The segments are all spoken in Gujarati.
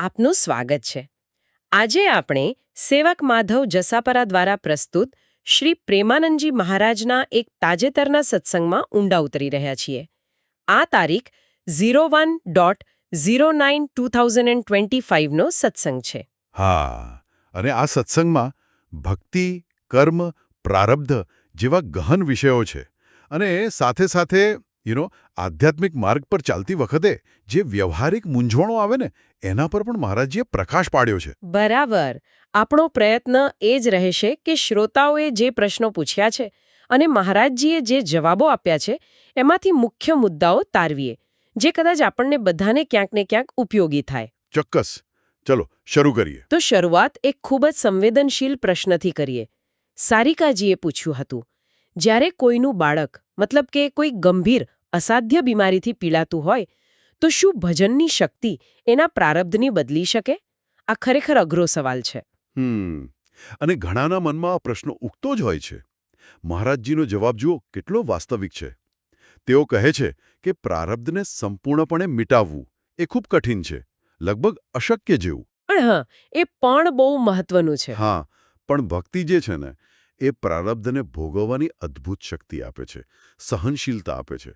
આપનું સ્વાગત છે. આજે આપણે સેવક માધવ જસાપરા દ્વારા પ્રસ્તુત શ્રી પ્રેમાનંદજી મહારાજના એક તાજેતરના સત્સંગમાં ઊંડા ઉતરી રહ્યા છીએ. આ તારીખ zero one dot zero nine two thousand twenty ફાઇવનો સત્સંગ છે. હા, અને આ સત્સંગમાં ભક્તિ, કર્મ, પ્રારબ્ધ જેવા ગહન વિષયો છે અને સાથે સાથે યુ નો આધ્યાત્મિક માર્ગ પર ચાલતી વખતે જે વ્યવહારિક મૂંઝવણો આવે ને એના પર પણ મહારાજજીએ પ્રકાશ પાડ્યો છે. બરાબર. આપણો પ્રયત્ન એ જ રહેશે કે શ્રોતાઓએ જે પ્રશ્નો પૂછ્યા છે અને મહારાજજીએ જે જવાબો આપ્યા છે એમાંથી મુખ્ય મુદ્દાઓ તારવીએ જે કદાચ આપણને બધાને ક્યાંક ને ક્યાંક ઉપયોગી થાય. ચોક્કસ. ચલો શરૂ કરીએ. તો શરૂઆત એક ખૂબ જ સંવેદનશીલ પ્રશ્નથી કરીએ. સારિકાજીએ પૂછ્યું હતું જ્યારે કોઈનું બાળક મતલબ કે કોઈ ગંભીર અસાધ્ય બીમારીથી પીડાતું હોય તો શું ભજનની શક્તિ એના પ્રારબ્ધની બદલી શકે? આ ખરેખર અઘરો સવાલ છે. હમ અને ઘણાના મનમાં આ પ્રશ્ન ઉગતો જ હોય છે. મહારાજજીનો જવાબ જુઓ કેટલો વાસ્તવિક છે. તેઓ કહે છે કે પ્રારબ્ધને સંપૂર્ણપણે મિટાવવું એ ખૂબ કઠિન છે લગભગ અશક્ય જેવું. પણ હા એ પણ બહુ મહત્વનું છે. હા પણ ભક્તિ જે છે ને એ પ્રારબ્ધને ભોગવવાની અદ્ભુત શક્તિ આપે છે સહનશીલતા આપે છે.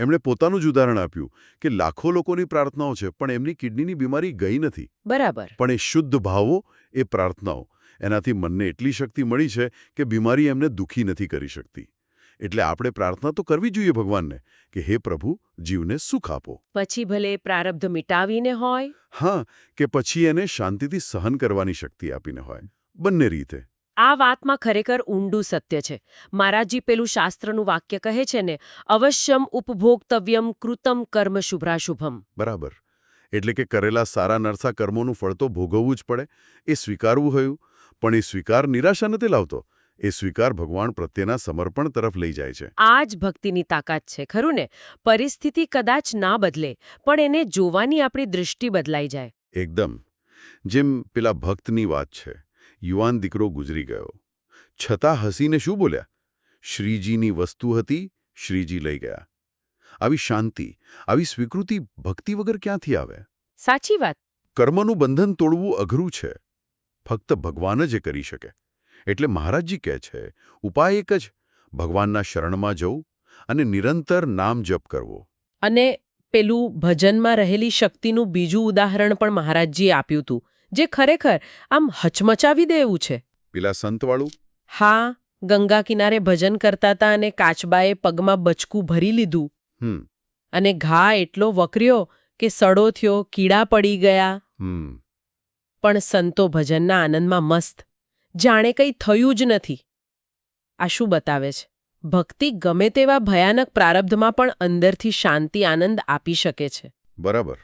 એમણે પોતાનું જ ઉદાહરણ આપ્યું કે લાખો લોકોની પ્રાર્થનાઓ છે પણ એમની કિડનીની બીમારી ગઈ નથી. બરાબર. પણ એ શુદ્ધ ભાવો એ પ્રાર્થનાઓ એનાથી મનને એટલી શક્તિ મળી છે કે બીમારી એમને દુઃખી નથી કરી શકતી. એટલે આપણે પ્રાર્થના તો કરવી જોઈએ ભગવાનને કે હે પ્રભુ જીવને સુખ આપો. પછી ભલે પ્રારબ્ધ મિટાવીને હોય. હા કે પછી એને શાંતિથી સહન કરવાની શક્તિ આપીને હોય. બંને રીતે. આ વાતમાં ખરેખર ઊંડું સત્ય છે. મહારાજજી પેલું શાસ્ત્રનું વાક્ય કહે છે ને અવશ્યમ ઉપભોક્તવ્યમ કૃતમ કર્મ શુભ્રાશુભમ. બરાબર. એટલે કે કરેલા સારા નરસા કર્મોનું ફળ તો ભોગવવું જ પડે. એ સ્વીકારવું હોયું. પણ એ સ્વીકાર નિરાશા નથી લાવતો. એ સ્વીકાર ભગવાન પ્રત્યેના સમર્પણ તરફ લઈ જાય છે. આ જ ભક્તિની તાકાત છે ખરું ને? પરિસ્થિતિ કદાચ ના બદલે પણ એને જોવાની આપણી દૃષ્ટિ બદલાઈ જાય. એકદમ. જેમ પેલા ભક્તની વાત છે. યુવાન દીકરો ગુજરી ગયો. છતાં હસીને શું બોલ્યા? શ્રીજીની વસ્તુ હતી શ્રીજી લઈ ગયા. આવી શાંતિ આવી સ્વીકૃતિ ભક્તિ વગર ક્યાંથી આવે? સાચી વાત. કર્મનું બંધન તોડવું અઘરું છે. ફક્ત ભગવાન જ એ કરી શકે. એટલે મહારાજજી કહે છે ઉપાય એક જ ભગવાનના શરણમાં જવું અને નિરંતર નામ જપ કરવો. અને પેલું ભજનમાં રહેલી શક્તિનું બીજું ઉદાહરણ પણ મહારાજજીએ આપ્યું હતું. જે ખરેખર આમ હચમચાવી દે એવું છે. પેલા સંતવાળું? હા ગંગા કિનારે ભજન કરતા હતા અને કાચબાએ પગમાં બચકું ભરી લીધું. અને ઘા એટલો વકર્યો કે સડો થયો કીડા પડી ગયા. પણ સંતો ભજનના આનંદમાં મસ્ત. જાણે કંઈ થયું જ નથી. આ શું બતાવે છે? ભક્તિ ગમે તેવા ભયાનક પ્રારબ્ધમાં પણ અંદરથી શાંતિ આનંદ આપી શકે છે. બરાબર.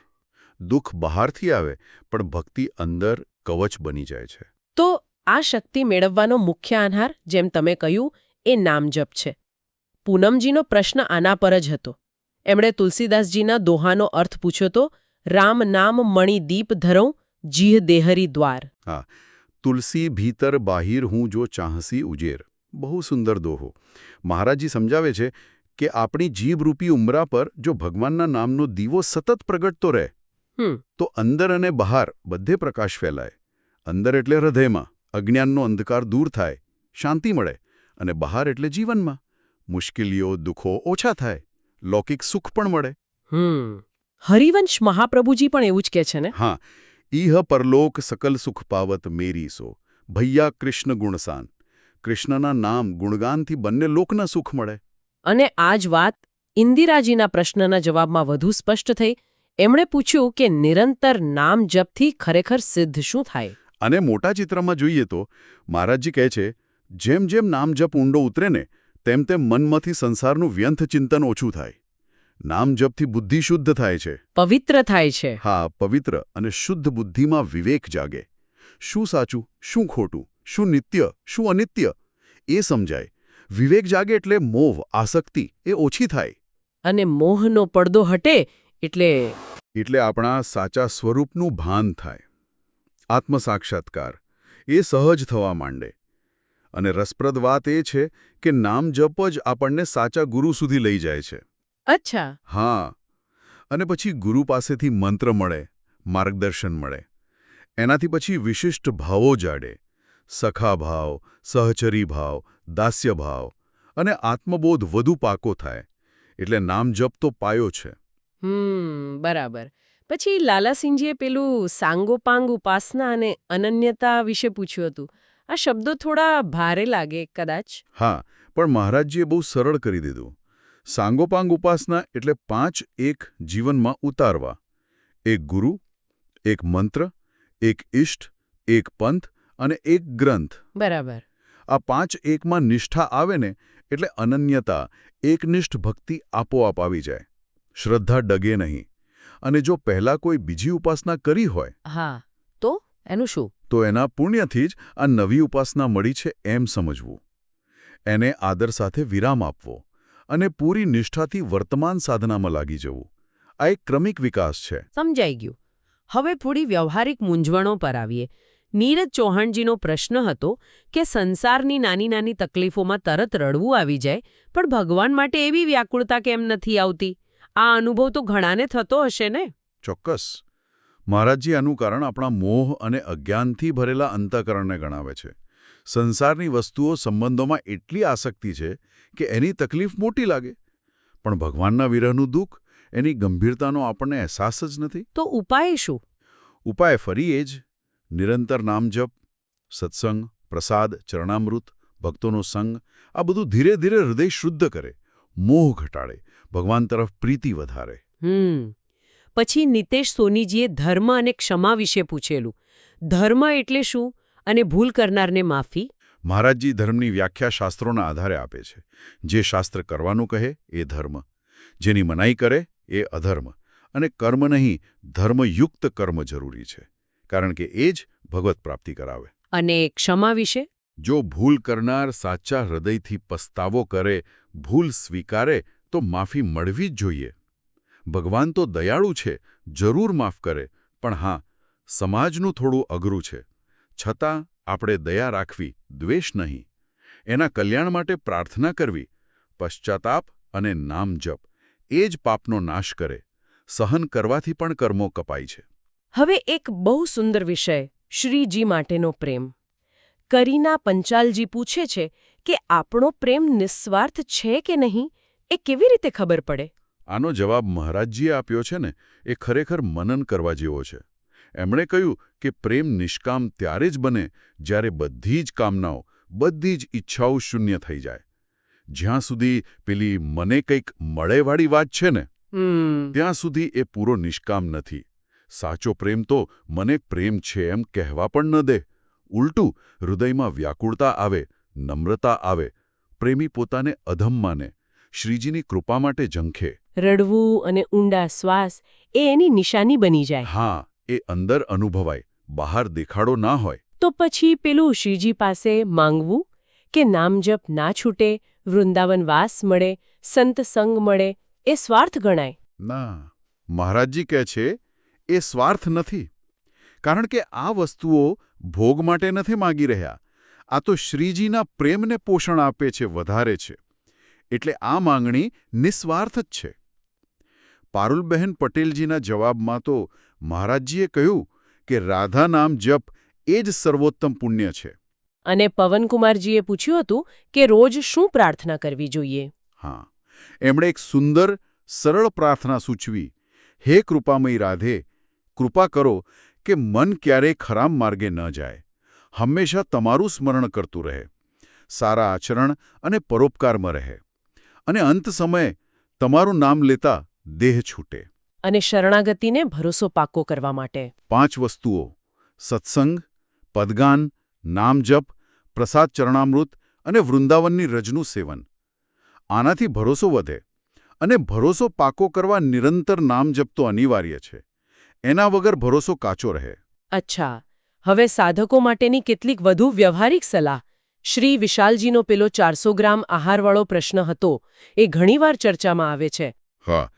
દુઃખ બહારથી આવે પણ ભક્તિ અંદર કવચ બની જાય છે. તો આ શક્તિ મેળવવાનો મુખ્ય આધાર જેમ તમે કહ્યું એ નામજપ છે. પૂનમજીનો પ્રશ્ન આના પર જ હતો. એમણે તુલસીદાસજીના દોહાનો અર્થ પૂછ્યો તો રામ નામ મણી દીપ ધરઉં જીહ દેહરી દ્વાર. હા તુલસી ભીતર બાહિર હું જો ચાહસી ઉજેર. બહુ સુંદર દોહો. મહારાજજી સમજાવે છે કે આપણી જીભરૂપી ઉમરા પર જો ભગવાનના નામનો દીવો સતત પ્રગટતો રહે તો અંદર અને બહાર બધે પ્રકાશ ફેલાય. અંદર એટલે હૃદયમાં અજ્ઞાનનો અંધકાર દૂર થાય શાંતિ મળે અને બહાર એટલે જીવનમાં. મુશ્કેલીઓ દુઃખો ઓછા થાય લૌકિક સુખ પણ મળે. હરિવંશ મહાપ્રભુજી પણ એવું જ કહે છે ને? હા. ઈહ પરલોક સકલ સુખ પાવત મેરી સો ભૈયા કૃષ્ણ ગુણસાન. કૃષ્ણના નામ ગુણગાનથી બંને લોકના સુખ મળે. અને આ જ વાત ઇન્દિરાજીના પ્રશ્નના જવાબમાં વધુ સ્પષ્ટ થઈ એમણે પૂછ્યું કે નિરંતર નામ જપથી ખરેખર સિદ્ધ શું થાય? અને મોટા ચિત્રમાં જોઈએ તો મહારાજજી કહે છે જેમ જેમ નામ જપ ઊંડો ઉતરે ને તેમ તેમ મનમાંથી સંસારનું વ્યંથ ચિંતન ઓછું થાય. નામ જપથી બુદ્ધિ શુદ્ધ થાય છે. પવિત્ર થાય છે. હા પવિત્ર અને શુદ્ધ બુદ્ધિમાં વિવેક જાગે. શું સાચું શું ખોટું શું નિત્ય શું અનિત્ય? એ સમજાય. વિવેક જાગે એટલે મોહ આસક્તિ એ ઓછી થાય. અને મોહનો પડદો હટે એટલે એટલે આપણા સાચા સ્વરૂપનું ભાન થાય. આત્મસાક્ષાત્કાર એ સહજ થવા માંડે. અને રસપ્રદ વાત એ છે કે નામ જપ જ આપણને સાચા ગુરુ સુધી લઈ જાય છે. અચ્છા. હા. અને પછી ગુરુ પાસેથી મંત્ર મળે માર્ગદર્શન મળે. એનાથી પછી વિશિષ્ટ ભાવો જાડે. સખા ભાવ સહચરી ભાવ દાસ્ય ભાવ અને આત્મબોધ વધુ પાકો થાય. એટલે નામ જપ તો પાયો છે. હમ બરાબર. પછી લાલાસિંહજીએ પેલું સાંગોપાંગ ઉપાસના અને અનન્યતા વિશે પૂછ્યું હતું. આ શબ્દો થોડા ભારે લાગે કદાચ. હા પણ મહારાજજીએ બહુ સરળ કરી દીધું. સાંગોપાંગ ઉપાસના એટલે પાંચ એક જીવનમાં ઉતારવા. એક ગુરુ એક મંત્ર એક ઇષ્ટ એક પંથ અને એક ગ્રંથ. બરાબર. આ પાંચ એકમાં નિષ્ઠા આવે ને એટલે અનન્યતા એકનિષ્ઠ ભક્તિ આપોઆપ આવી જાય. શ્રદ્ધા ડગે નહીં. અને જો પહેલાં કોઈ બીજી ઉપાસના કરી હોય હા તો એનું શું? તો એના પુણ્યથી જ આ નવી ઉપાસના મળી છે એમ સમજવું. એને આદર સાથે વિરામ આપવો અને પૂરી નિષ્ઠાથી વર્તમાન સાધનામાં લાગી જવું. આ એક ક્રમિક વિકાસ છે. સમજાઈ ગયું. હવે થોડી વ્યવહારિક મૂંઝવણો પર આવીએ. નીરજ ચૌહાણજીનો પ્રશ્ન હતો કે સંસારની નાની નાની તકલીફોમાં તરત રડવું આવી જાય પણ ભગવાન માટે એવી વ્યાકુળતા કેમ નથી આવતી? આ અનુભવ તો ઘણાને થતો હશે ને? ચોક્કસ. મહારાજજી આનું કારણ આપણા મોહ અને અજ્ઞાનથી ભરેલા અંતઃકરણને ગણાવે છે. સંસારની વસ્તુઓ સંબંધોમાં એટલી આસક્તિ છે કે એની તકલીફ મોટી લાગે. પણ ભગવાનના વિરહનું દુઃખ એની ગંભીરતાનો આપણને અહેસાસ જ નથી. તો ઉપાય શું? ઉપાય ફરી એ જ. નિરંતર નામજપ સત્સંગ પ્રસાદ ચરણામૃત ભક્તોનો સંગ આ બધું ધીરે ધીરે હૃદય શુદ્ધ કરે. મોહ ઘટાડે ભગવાન તરફ પ્રીતિ વધારે. હમ. પછી નિતેશ સોનીજીએ ધર્મ અને ક્ષમા વિશે પૂછેલું. ધર્મ એટલે શું અને ભૂલ કરનારને માફી? મહારાજજી ધર્મની વ્યાખ્યા શાસ્ત્રોના આધારે આપે છે. જે શાસ્ત્ર કરવાનું કહે એ ધર્મ. જેની મનાઈ કરે એ અધર્મ. અને કર્મ નહીં ધર્મયુક્ત કર્મ જરૂરી છે. કારણ કે એ જ ભગવત પ્રાપ્તિ કરાવે. અને ક્ષમા વિશે? જો ભૂલ કરનાર સાચા હૃદયથી પસ્તાવો કરે, ભૂલ સ્વીકારે, તો માફી મળવી જ જોઈએ. ભગવાન તો દયાળુ છે, જરૂર માફ કરે, પણ હા, સમાજનું થોડું અઘરું છે. છતાં, આપણે દયા રાખવી, દ્વેષ નહીં. એના કલ્યાણ માટે પ્રાર્થના કરવી, પશ્ચાતાપ અને નામ જપ, એ જ પાપનો નાશ કરે. સહન કરવાથી પણ કર્મો કપાય છે. હવે એક બહુ સુંદર વિષય, શ્રીજી માટેનો પ્રેમ. કરીના પંચાલજી પૂછે છે કે આપણો પ્રેમ નિસ્વાર્થ છે કે નહીં એ કેવી રીતે ખબર પડે? આનો જવાબ મહારાજજીએ આપ્યો છે ને એ ખરેખર મનન કરવા જેવો છે. એમણે કહ્યું કે પ્રેમ નિષ્કામ ત્યારે જ બને જ્યારે બધી જ કામનાઓ બધી જ ઈચ્છાઓ શૂન્ય થઈ જાય. જ્યાં સુધી પેલી મને કંઈક મળેવાળી વાત છે ને ત્યાં સુધી એ પૂરો નિષ્કામ નથી. સાચો પ્રેમ તો મને પ્રેમ છે એમ કહેવા પણ ન દે. ઉલટું હૃદયમાં વ્યાકુળતા આવે નમ્રતા આવે પ્રેમી પોતાને અધમ માને શ્રીજીની કૃપા માટે ઝંખે. રડવું અને ઊંડા શ્વાસ એ એની નિશાની બની જાય. હા એ અંદર અનુભવાય બહાર દેખાડો ના હોય. તો પછી પેલું શ્રીજી પાસે માંગવું કે નામજપ ના છૂટે વૃંદાવન વાસ મળે સંત સંગ મળે એ સ્વાર્થ ગણાય. ના મહારાજજી કહે છે એ સ્વાર્થ નથી. કારણ કે આ વસ્તુઓ ભોગ માટે નથી માગી રહ્યા. આ તો શ્રીજીના પ્રેમને પોષણ આપે છે વધારે છે. એટલે આ માંગણી નિસ્વાર્થ જ છે. પારુલબહેન પટેલજીના જવાબમાં તો મહારાજજીએ કહ્યું કે રાધા નામ જપ એ જ સર્વોત્તમ પુણ્ય છે. અને પવનકુમારજીએ પૂછ્યું હતું કે રોજ શું પ્રાર્થના કરવી જોઈએ? હા એમણે એક સુંદર સરળ પ્રાર્થના સૂચવી. હે કૃપામયી રાધે કૃપા કરો કે મન ક્યારેય ખરાબ માર્ગે ન જાય. હંમેશા તમારું સ્મરણ કરતું રહે. સારા આચરણ અને પરોપકારમાં રહે. અને અંત સમયે તમારું નામ લેતા દેહ છૂટે. અને શરણાગતિને ભરોસો પાકો કરવા માટે. પાંચ વસ્તુઓ. સત્સંગ પદગાન નામજપ પ્રસાદ ચરણામૃત અને વૃંદાવનની રજનું સેવન. આનાથી ભરોસો વધે. અને ભરોસો પાકો કરવા નિરંતર નામજપ તો અનિવાર્ય છે. એના વગર ભરોસો કાચો રહે. અચ્છા. હવે સાધકો માટેની કેટલીક વધુ વ્યવહારિક સલાહ. શ્રી વિશાલજીનો પેલો ચારસો ગ્રામ આહારવાળો પ્રશ્ન હતો. એ ઘણીવાર ચર્ચામાં આવે છે. હા.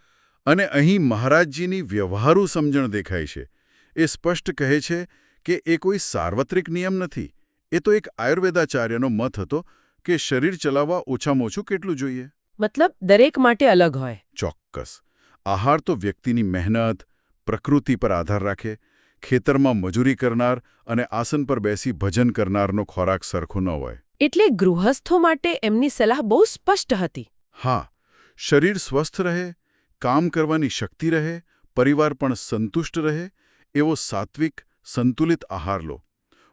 અને અહીં મહારાજજીની વ્યવહારુ સમજણ દેખાય છે. એ સ્પષ્ટ કહે છે કે એ કોઈ સાર્વત્રિક નિયમ નથી. એ તો એક આયુર્વેદાચાર્યનો મત હતો કે શરીર ચલાવવા ઓછામાં ઓછું કેટલું જોઈએ. મતલબ દરેક માટે અલગ હોય. ચોક્કસ. આહાર તો વ્યક્તિની મહેનત પ્રકૃતિ પર આધાર રાખે ખેતરમાં મજૂરી કરનાર અને આસન પર બેસી ભજન કરનારનો ખોરાક સરખો ન હોય. એટલે ગૃહસ્થો માટે એમની સલાહ બહુ સ્પષ્ટ હતી. હા શરીર સ્વસ્થ રહે કામ કરવાની શક્તિ રહે પરિવાર પણ સંતુષ્ટ રહે એવો સાત્વિક સંતુલિત આહાર લો.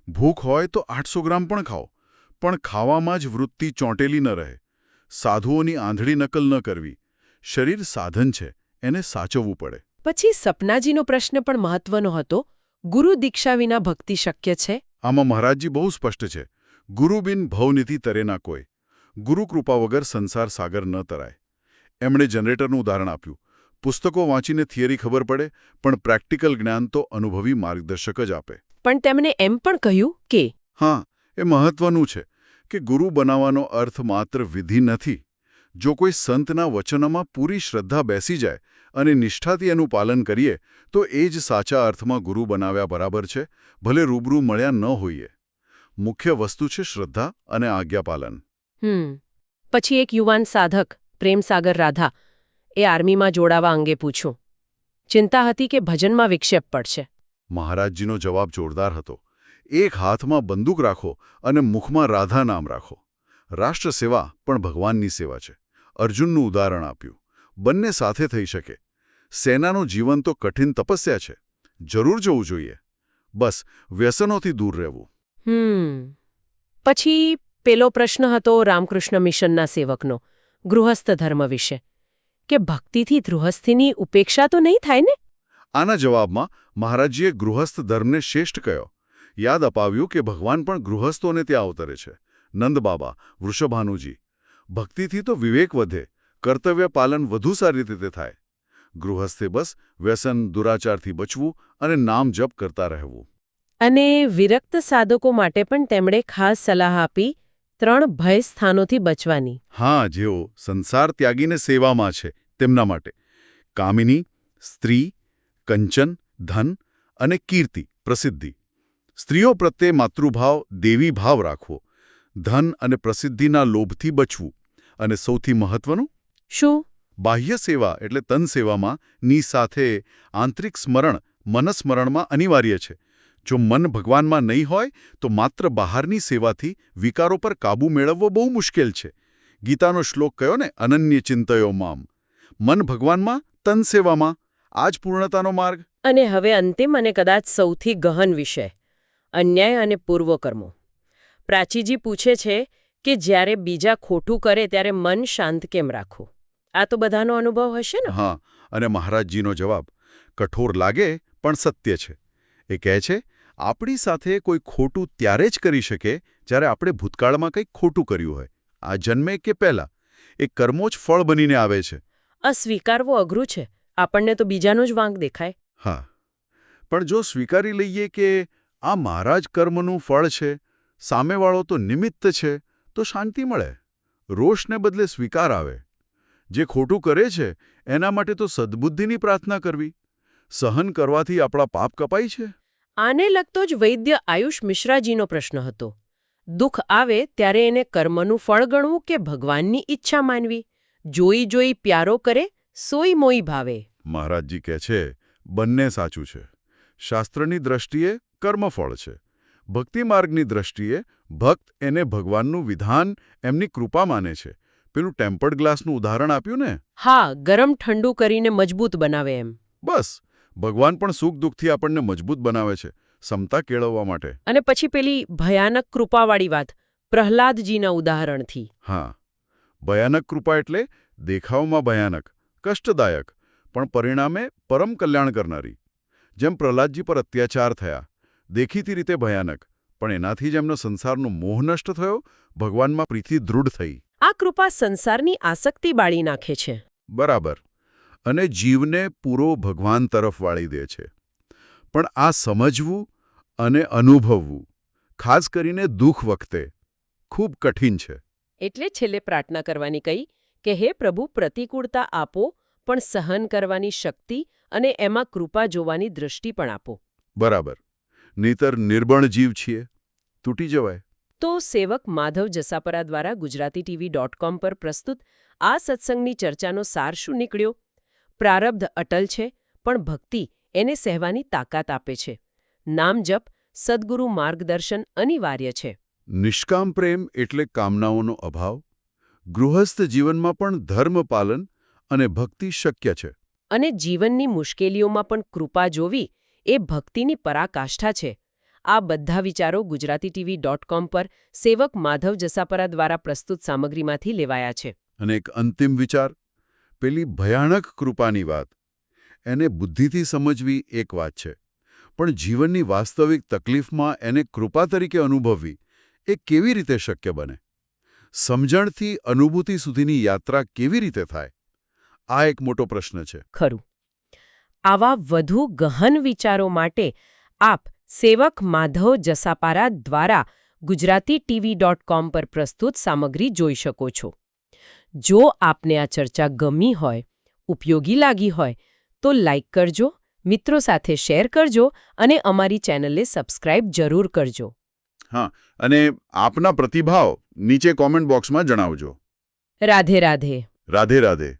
ભૂખ હોય તો આઠસો ગ્રામ પણ ખાઓ પણ ખાવામાં જ વૃત્તિ ચોંટેલી ન રહે. સાધુઓની આંધળી નકલ ન કરવી. શરીર સાધન છે એને સાચવવું પડે. પછી સપનાજીનો પ્રશ્ન પણ મહત્વનો હતો ગુરુ દીક્ષા વિના ભક્તિ શક્ય છે? આમાં મહારાજજી બહુ સ્પષ્ટ છે. ગુરુ બિન ભવનિધિ તરેના કોઈ. ગુરુ કૃપા વગર સંસાર સાગર ન તરાય. એમણે જનરેટરનું ઉદાહરણ આપ્યું. પુસ્તકો વાંચીને થિયરી ખબર પડે પણ પ્રેક્ટિકલ જ્ઞાન તો અનુભવી માર્ગદર્શક જ આપે. પણ તેમણે એમ પણ કહ્યું કે હા એ મહત્વનું છે કે ગુરુ બનાવવાનો અર્થ માત્ર વિધિ નથી. જો કોઈ સંતના વચનોમાં પૂરી શ્રદ્ધા બેસી જાય અને નિષ્ઠાથી એનું પાલન કરીએ તો એ જ સાચા અર્થમાં ગુરુ બનાવ્યા બરાબર છે ભલે રૂબરૂ મળ્યા ન હોઈએ. મુખ્ય વસ્તુ છે શ્રદ્ધા અને આજ્ઞાપાલન. હમ. પછી એક યુવાન સાધક પ્રેમસાગર રાધા એ આર્મીમાં જોડાવા અંગે પૂછ્યું. ચિંતા હતી કે ભજનમાં વિક્ષેપ પડશે. મહારાજજીનો જવાબ જોરદાર હતો. એક હાથમાં બંદૂક રાખો અને મુખમાં રાધા નામ રાખો. રાષ્ટ્ર સેવા પણ ભગવાનની સેવા છે. અર્જુનનું ઉદાહરણ આપ્યું. બંને સાથે થઈ શકે. સેનાનું જીવન તો કઠિન તપસ્યા છે. જરૂર જવું જોઈએ. બસ વ્યસનોથી દૂર રહેવું. હમ. પછી પેલો પ્રશ્ન હતો રામકૃષ્ણ મિશનના સેવકનો ગૃહસ્થ ધર્મ વિશે. કે ભક્તિથી ગૃહસ્થીની ઉપેક્ષા તો નહીં થાય ને? આના જવાબમાં મહારાજજીએ ગૃહસ્થ ધર્મને શ્રેષ્ઠ કહ્યો યાદ અપાવ્યું કે ભગવાન પણ ગૃહસ્થોને ત્યાં અવતરે છે. નંદબાબા વૃષભાનુજી. ભક્તિથી તો વિવેક વધે. કર્તવ્ય પાલન વધુ સારી રીતે થાય. ગૃહસ્થે બસ વ્યસન દુરાચારથી બચવું અને નામ જપ કરતા રહેવું. અને વિરક્ત સાધકો માટે પણ તેમણે ખાસ સલાહ આપી ત્રણ ભય સ્થાનોથી બચવાની. હા જેઓ સંસાર ત્યાગીને સેવામાં છે તેમના માટે. કામિની સ્ત્રી કંચન ધન અને કીર્તિ પ્રસિદ્ધિ. સ્ત્રીઓ પ્રત્યે માતૃભાવ દેવી ભાવ રાખવો. ધન અને પ્રસિદ્ધિના લોભથી બચવું. અને સૌથી મહત્વનું? શું? બાહ્ય સેવા એટલે તન સેવામાં ની સાથે આંતરિક સ્મરણ, મનસ્મરણમાં અનિવાર્ય છે. જો મન ભગવાનમાં નહીં હોય, તો માત્ર બહારની સેવાથી વિકારો પર કાબૂ મેળવવો બહુ મુશ્કેલ છે. ગીતાનો શ્લોક કયો ને? અનન્ય ચિંતયો મામ. મન ભગવાનમાં, તન સેવામાં. આ જ પૂર્ણતાનો માર્ગ. અને હવે અંતિમ અને કદાચ સૌથી ગહન વિષય, અન્યાય અને પૂર્વકર્મો. પ્રાચીજી પૂછે છે કે જ્યારે બીજા ખોટું કરે ત્યારે મન શાંત કેમ રાખવું? આ તો બધાનો અનુભવ હશે ને? હા અને મહારાજજીનો જવાબ કઠોર લાગે પણ સત્ય છે. એ કહે છે આપણી સાથે કોઈ ખોટું ત્યારે જ કરી શકે જ્યારે આપણે ભૂતકાળમાં કંઈક ખોટું કર્યું હોય. આ જન્મે કે પહેલા? એ કર્મો જ ફળ બનીને આવે છે. આ સ્વીકારવો અઘરું છે. આપણને તો બીજાનું જ વાંક દેખાય. હા. પણ જો સ્વીકારી લઈએ કે આ મારા જ કર્મનું ફળ છે સામેવાળો તો નિમિત્ત છે તો શાંતિ મળે. રોષને બદલે સ્વીકાર આવે. જે ખોટું કરે છે એના માટે તો સદ્બુદ્ધિની પ્રાર્થના કરવી. સહન કરવાથી આપણા પાપ કપાય છે? આને લગતો જ વૈદ્ય આયુષ મિશ્રાજીનો પ્રશ્ન હતો. દુઃખ આવે ત્યારે એને કર્મનું ફળ ગણવું કે ભગવાનની ઈચ્છા માનવી? જોઈ જોઈ પ્યારો કરે સોઈ મોઈ ભાવે. મહારાજજી કહે છે બંને સાચું છે. શાસ્ત્રની દ્રષ્ટિએ કર્મફળ છે. ભક્તિ માર્ગની દ્રષ્ટિએ ભક્ત એને ભગવાનનું વિધાન એમની કૃપા માને છે. પેલું ટેમ્પર્ડ ગ્લાસનું ઉદાહરણ આપ્યું ને? હા ગરમ ઠંડુ કરીને મજબૂત બનાવે એમ. બસ. ભગવાન પણ સુખ દુઃખથી આપણને મજબૂત બનાવે છે ક્ષમતા કેળવવા માટે. અને પછી પેલી ભયાનક કૃપાવાળી વાત પ્રહલાદજીના ઉદાહરણથી. હા. ભયાનક કૃપા એટલે દેખાવમાં ભયાનક કષ્ટદાયક પણ પરિણામે પરમ કલ્યાણ કરનારી. જેમ પ્રહલાદજી પર અત્યાચાર થયા દેખીતી રીતે ભયાનક પણ એનાથી જ એમનો સંસારનો મોહ નષ્ટ થયો ભગવાનમાં પ્રીતિ દૃઢ થઈ. આ કૃપા સંસારની આસક્તિ બાળી નાખે છે. બરાબર. અને જીવને પૂરો ભગવાન તરફ વાળી દે છે. પણ આ સમજવું અને અનુભવવું ખાસ કરીને દુઃખ વખતે ખૂબ કઠિન છે. એટલે છેલ્લે પ્રાર્થના કરવાની કહી કે હે પ્રભુ પ્રતિકૂળતા આપો પણ સહન કરવાની શક્તિ અને એમાં કૃપા જોવાની દૃષ્ટિ પણ આપો. બરાબર. નહીતર નિર્બળ જીવ છીએ. તૂટી જવાય. તો સેવક માધવ જસાપરા દ્વારા ગુજરાતી ટીવી ડોટ કોમ પર પ્રસ્તુત આ સત્સંગની ચર્ચાનો સાર શું નીકળ્યો? પ્રારબ્ધ અટલ છે પણ ભક્તિ એને સહેવાની તાકાત આપે છે. નામ જપ સદગુરુ માર્ગદર્શન અનિવાર્ય છે. નિષ્કામ પ્રેમ એટલે કામનાઓનો અભાવ ગૃહસ્થ જીવનમાં પણ ધર્મ પાલન અને ભક્તિ શક્ય છે. અને જીવનની મુશ્કેલીઓમાં પણ કૃપા જોવી એ ભક્તિની પરાકાષ્ઠા છે. આ બધા વિચારો ગુજરાતી ટીવી ડોટ કોમ પર સેવક માધવ જસાપરા દ્વારા પ્રસ્તુત સામગ્રીમાંથી લેવાયા છે. અને એક અંતિમ વિચાર પેલી ભયાનક કૃપાની વાત. એને બુદ્ધિથી સમજવી એક વાત છે. પણ જીવનની વાસ્તવિક તકલીફમાં એને કૃપા તરીકે અનુભવવી એ કેવી રીતે શક્ય બને? સમજણથી અનુભૂતિ સુધીની યાત્રા કેવી રીતે થાય? આ એક મોટો પ્રશ્ન છે. ખરું. આવા વધુ ગહન વિચારો માટે આપ સેવક માધવ જસાપારા દ્વારા ગુજરાતી ટીવી ડોટ કોમ પર પ્રસ્તુત સામગ્રી જોઈ શકો છો. જો આપને આ ચર્ચા ગમી હોય ઉપયોગી લાગી હોય તો લાઇક કરજો મિત્રો સાથે શેર કરજો અને અમારી ચેનલને સબસ્ક્રાઇબ જરૂર કરજો. હા અને આપના પ્રતિભાવ નીચે કોમેન્ટ બોક્સમાં જણાવજો. રાધે રાધે. રાધે રાધે.